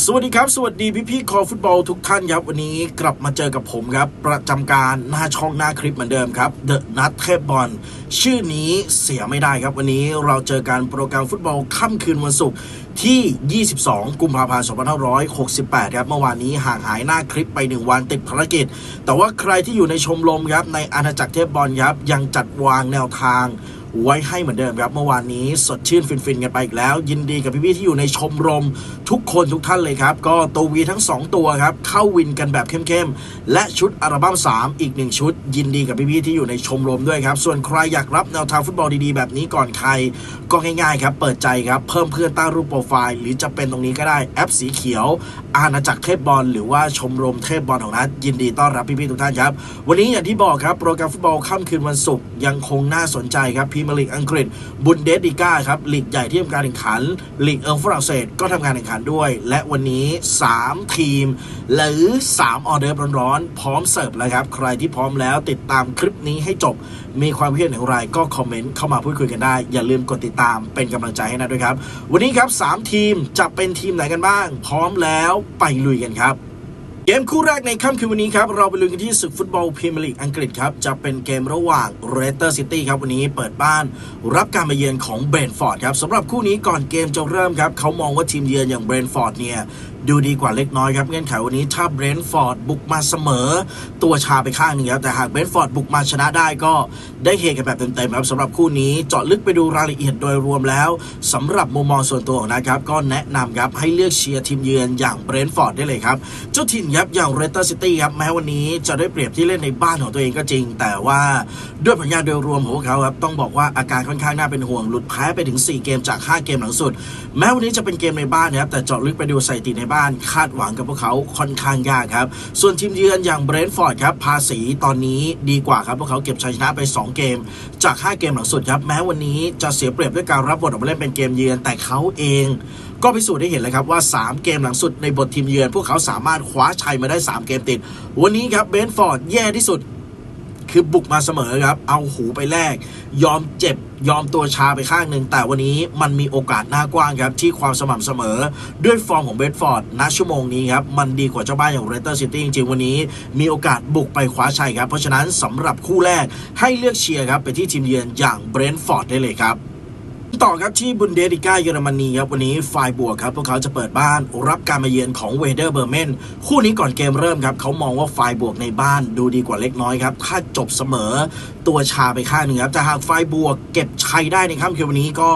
สวัสดีครับ สวัสดีพี่พี่คอฟุตบอลทุกท่านครับ วันนี้กลับมาเจอกับผมครับ ประจำการหน้าช่องหน้าคลิปเหมือนเดิมครับเดอะนัทเทพบอลชื่อนี้เสียไม่ได้ครับ วันนี้เราเจอการโปรแกรมฟุตบอลค่ำคืนวันศุกร์ที่ 22 กุมภาพันธ์ 2568 ครับ เมื่อวานนี้ห่างหายหน้าคลิปไป 1 วันติดภารกิจ แต่ว่าใครที่อยู่ในชมรมครับในอาณาจักรเทพบอลครับยังจัดวางแนวทางไว้ให้เหมือนเดิมครับ เมื่อวานนี้สดชื่นฟินๆกันไปอีกแล้ว ยินดีกับพี่ๆที่อยู่ในชมรม ทุกคนทุกท่านเลยครับ ก็ตัววีทั้ง 2 ตัวครับ เข้าวินกันแบบเข้มๆ และชุดอัลบั้ม 3 อีก 1 ชุด ยินดีกับพี่ๆที่อยู่ในชมรมด้วยครับ ส่วนใครอยากรับแนวทางฟุตบอลดีๆ แบบนี้ก่อนใคร ก็ง่ายๆครับ เปิดใจครับ เพิ่มเพื่อนตั้งรูปโปรไฟล์ หรือจะเป็นตรงนี้ก็ได้แอปสีเขียว อาณาจักรเทพบอลหรือว่าชมรมเทพบอลของนัทยินดีต้อนรับพี่ๆทุกท่านครับวันนี้อย่างที่บอกครับโปรแกรมฟุตบอลค่ำคืนวันศุกร์ยังคงน่าสนใจครับพรีเมียร์ลีกอังกฤษบุนเดสลิก้าครับลีกใหญ่ที่ทำการแข่งขันลีกเอิงฝรั่งเศสก็ทำการแข่งขันด้วย และวันนี้ 3 ทีม หรือ 3 ออเดอร์ร้อนๆ พร้อมเสิร์ฟแล้วครับ ใครที่พร้อมแล้วติดตามคลิปนี้ให้จบ มีความคิดเห็นอย่างไรก็คอมเมนต์เข้ามาพูดคุยกันได้ อย่าลืมกดติดตามเป็นกำลังใจให้นะด้วยครับ วันนี้ครับ 3 ทีมจะเป็นทีมไหนกันบ้าง พร้อมแล้วไปลุยกันครับ เกมคู่แรกในค่ำคืนวันนี้ครับ เราไปลุยกันที่ศึกฟุตบอลพรีเมียร์ลีกอังกฤษครับ จะเป็นเกมระหว่างเรสเตอร์ซิตี้ครับ วันนี้เปิดบ้านรับการมาเยือนของเบรนฟอร์ดครับสำหรับคู่นี้ก่อนเกมจะเริ่มครับ เขามองว่าทีมเยือนอย่างเบรนฟอร์ดเนี่ย ดูดีกว่าเล็กน้อยครับเงื่อนไขวันนี้ถ้าเบรนท์ฟอร์ดบุกมาเสมอ ตัวชาไปข้างนึงครับแต่หากเบรนท์ฟอร์ดบุกมาชนะได้ก็ได้เฮกันแบบเต็มๆครับสำหรับคู่นี้เจาะลึกไปดูรายละเอียดโดยรวมแล้วสำหรับมุมมองส่วนตัวของนะครับ ก็แนะนำครับให้เลือกเชียร์ทีมเยือนอย่างเบรนท์ฟอร์ดได้เลยครับเจ้าถิ่นครับอย่างเรสเตอร์ซิตี้ครับแม้วันนี้จะได้เปรียบที่เล่นในบ้านของตัวเองก็จริง แต่ว่าด้วยผลงานโดยรวมของเขาครับต้องบอกว่าอาการค่อนข้างน่าเป็นห่วงหลุดแพ้ไปถึง 4 เกมจาก 5 เกมหลังสุด แม้วันนี้จะเป็นเกมในบ้านนะครับแต่เจาะลึกไปดูสถิติในบ้านคาดหวังกับพวกเขาค่อนข้างยากครับ ส่วนทีมเยือนอย่างเบรนท์ฟอร์ดครับภาษีตอนนี้ดีกว่าครับพวกเขาเก็บชัยชนะไป 2 เกม จาก 5 เกมหลังสุดครับ แม้วันนี้จะเสียเปรียบด้วยการรับบทออกมาเล่นเป็นเกมเยือนแต่เขาเองก็พิสูจน์ได้เห็นเลยครับว่า 3 เกมหลังสุดในบททีมเยือน พวกเขาสามารถคว้าชัยมาได้ 3 เกมติด วันนี้ครับเบนท์ฟอร์ดแย่ที่สุด คือบุกมาเสมอครับ เอาหูไปแลกยอมเจ็บยอมตัวชาไปข้างหนึ่ง แต่วันนี้มันมีโอกาสหน้ากว้างครับ ที่ความสม่ำเสมอ ด้วยฟอร์มของเบรนท์ฟอร์ดณชั่วโมงนี้ครับ มันดีกว่าเจ้าบ้านอย่างเรสเตอร์ซิตี้จริงๆ วันนี้มีโอกาสบุกไปคว้าชัยครับ เพราะฉะนั้นสำหรับคู่แรกให้เลือกเชียร์ครับไปที่ทีมเยือนอย่างเบรนท์ฟอร์ดได้เลยครับ ต่อครับที่บุนเดสลิก้าเยอรมนีครับวันนี้ฝ่ายบวกครับพวกเขาจะเปิดบ้านรับการมาเยือนของเวเดอร์เบอร์เมนคู่นี้ก่อนเกมเริ่มครับเขามองว่าฝ่ายบวกในบ้านดูดีกว่าเล็กน้อยครับถ้าจบเสมอตัวชาไปข้างหนึ่งครับแต่หากฝ่ายบวกเก็บชัยได้ในค่ำคืนวันนี้ก็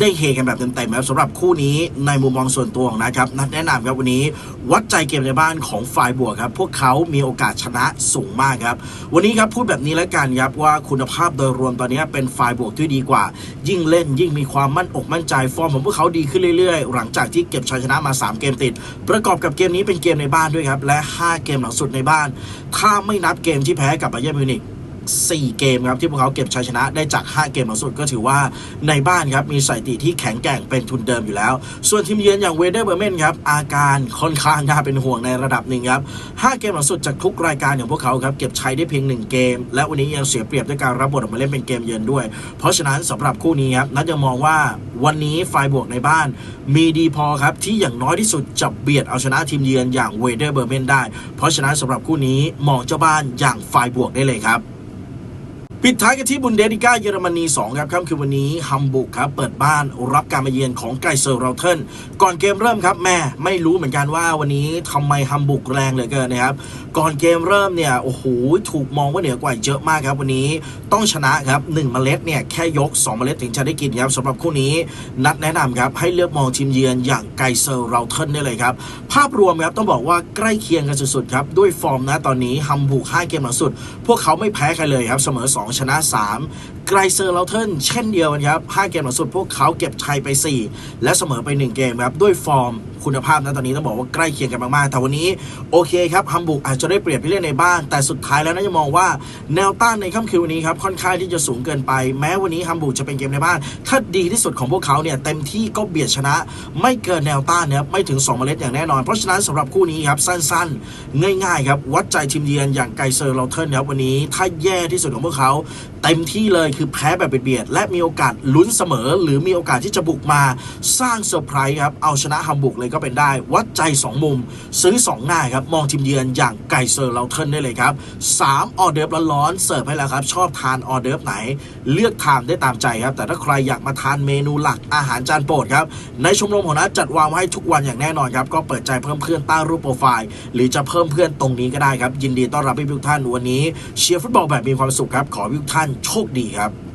ได้เฮกันแบบเต็มๆครับสำหรับคู่นี้ในมุมมองส่วนตัวของนะครับนัดแนะนำครับวันนี้วัดใจเกมในบ้านของฝ่ายบวกครับพวกเขามีโอกาสชนะสูงมากครับวันนี้ครับพูดแบบนี้แล้วกันครับว่าคุณภาพโดยรวมตอนนี้เป็นฝ่ายบวกที่ดีกว่า ยิ่งเล่นยิ่งมีความมั่นอกมั่นใจฟอร์มของพวกเขาดีขึ้นเรื่อยๆ หลังจากที่เก็บชัยชนะมา 3 เกมติด ประกอบกับเกมนี้เป็นเกมในบ้านด้วยครับ และ 5 เกมหลังสุดในบ้าน ถ้าไม่นับเกมที่แพ้กับไบเยร์นมิวนิก 4 เกมครับที่พวกเขาเก็บชัยชนะได้จาก 5 เกมหลังสุดก็ถือว่าในบ้านครับมีสถิติที่แข็งแกร่งเป็นทุนเดิมอยู่แล้ว ส่วนทีมเยือนอย่างเวเดอร์เบอร์เมนครับอาการค่อนข้างน่าเป็นห่วงในระดับหนึ่งครับ 5 เกมหลังสุดจากทุกรายการของพวกเขาครับเก็บชัยได้เพียง 1 เกม และวันนี้ยังเสียเปรียบด้วยการรับบทออกมาเล่นเป็นเกมเยือนด้วย เพราะฉะนั้นสำหรับคู่นี้ครับนัทยังมองว่าวันนี้ฝ่ายบวกในบ้าน มีดีพอครับที่อย่างน้อยที่สุดจะเบียดเอาชนะทีมเยือนอย่างเวเดอร์เบอร์เมนได้ เพราะฉะนั้นสำหรับคู่นี้มองเจ้าบ้านอย่างฝ่ายบวกได้เลยครับ ปิดท้ายกันที่บุนเดสิก้าเยอรมนี 2 ครับค่ำคืนวันนี้ฮัมบุกครับเปิดบ้านรับการมาเยือนของไกเซอร์เราเทิลก่อนเกมเริ่มครับแม่ไม่รู้เหมือนกันว่าวันนี้ทำไมฮัมบุกแรงเหลือเกินนะครับ ก่อนเกมเริ่มเนี่ยโอ้โหถูกมองว่าเหนือกว่าเยอะมากครับวันนี้ต้องชนะครับ1เมล็ดเนี่ยแค่ยก 2 เมล็ดถึงจะได้กินครับสำหรับคู่นี้ นัดแนะนำครับให้เลือกมองทีมเยือนอย่างไกเซอร์เราเทิลได้เลยครับภาพรวมครับต้องบอกว่าใกล้เคียงกันสุดๆครับด้วยฟอร์มนะตอนนี้ฮัมบุก5เกมหลังสุด พวกเขาไม่แพ้ใครเลยครับเสมอ2ชนะ 3 ไกรเซอร์เลาเทิลเช่นเดียวกันครับ 5 เกมหลังสุดพวกเขาเก็บชัยไป 4 และเสมอไป 1 เกมครับ ด้วยฟอร์ม คุณภาพนะตอนนี้ต้องบอกว่าใกล้เคียงกันมากๆแต่วันนี้โอเคครับฮัมบุกอาจจะได้เปรียบที่เล่นในบ้าน แต่สุดท้ายแล้วน่าจะมองว่าแนวต้านในค่ำคืนวันนี้ครับค่อนข้างที่จะสูงเกินไป แม้วันนี้ฮัมบุกจะเป็นเกมในบ้าน ถ้าดีที่สุดของพวกเขาเนี่ยเต็มที่ก็เบียดชนะ ไม่เกินแนวต้านนะครับไม่ถึง 2 เมล็ดอย่างแน่นอน เพราะฉะนั้นสำหรับคู่นี้ครับสั้นๆ ง่ายๆครับวัดใจทีมเยือนอย่างไกเซอร์เลาเทิลครับวันนี้ถ้าแย่ที่สุดของพวกเขาเต็มที่เลยคือแพ้แบบเบียดและมีโอกาสลุ้นเสมอ หรือมีโอกาสที่จะบุกมาสร้างเซอร์ไพรส์ครับเอาชนะฮัมบุกเลยเลยก็เป็นได้ วัดใจ 2 มุม ซื้อ 2 หน้าครับ มองทีมเยือนอย่างไก่เซอร์เราเทิร์นได้เลยครับ 3 ออเดิร์ฟร้อนๆเสิร์ฟให้แล้วครับ ชอบทานออเดิร์ฟไหน เลือกทานได้ตามใจครับ แต่ถ้าใครอยากมาทานเมนูหลักอาหารจานโปรดครับ ในชมรมของนัดจัดวางไว้ให้ทุกวันอย่างแน่นอนครับ ก็เปิดใจเพิ่มเพื่อนใต้รูปโปรไฟล์ หรือจะเพิ่มเพื่อนตรงนี้ก็ได้ครับยินดีต้อนรับพี่ทุกท่านวันนี้ เชียร์ฟุตบอลแบบมีความสุขครับขอทุกท่านโชคดีครับ